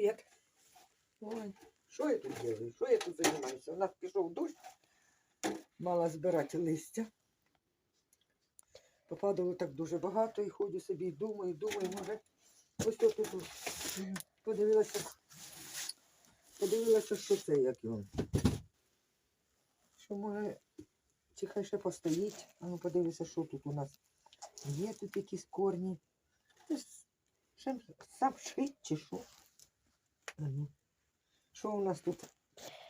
Привіт. Ой, що я тут делаю? Що я тут займаюся? У нас пішов дощ, мала збирати листя. Попадало так дуже багато і ходжу собі, і думаю, думаю, може, ось тут, тут, подивилася, подивилася, що це, як його. Що може, чи хай ще постоїть, а ну подивися, що тут у нас. Є тут якісь корні. Це ж Сам, сам шить чи що? А ну. Що у нас тут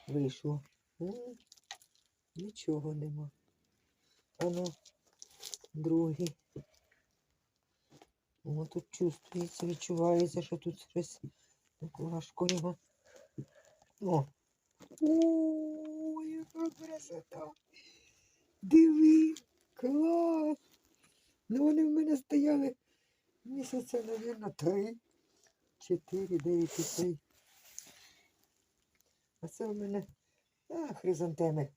вийшло? Нічого нема. А ну, другий. О, тут чувствується, відчувається, що тут щось так важко його. О! О, яка красота! Диви, клас! Ну вони в мене стояли місяця, мабуть, три, чотири, деякі три. А це в мене а, хризантеми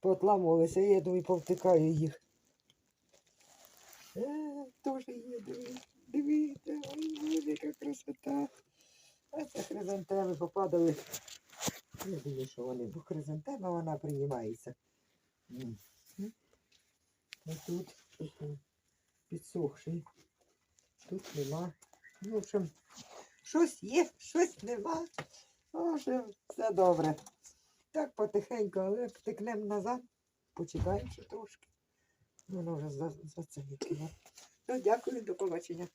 поотламувалися, я думаю, повтикаю їх. Е, теж є, дивіться, ой, Боже, яка красота. А це хризантеми попадали. Я думаю, що вони, бо хризантема вона приймається. А тут підсохший. Тут нема. Ну, в общем, щось є, щось нема. В все добре. Так потихеньку, але втекнемо назад, почекаємо ще трошки. Воно вже за, за це викинуло. Ну, дякую, до побачення.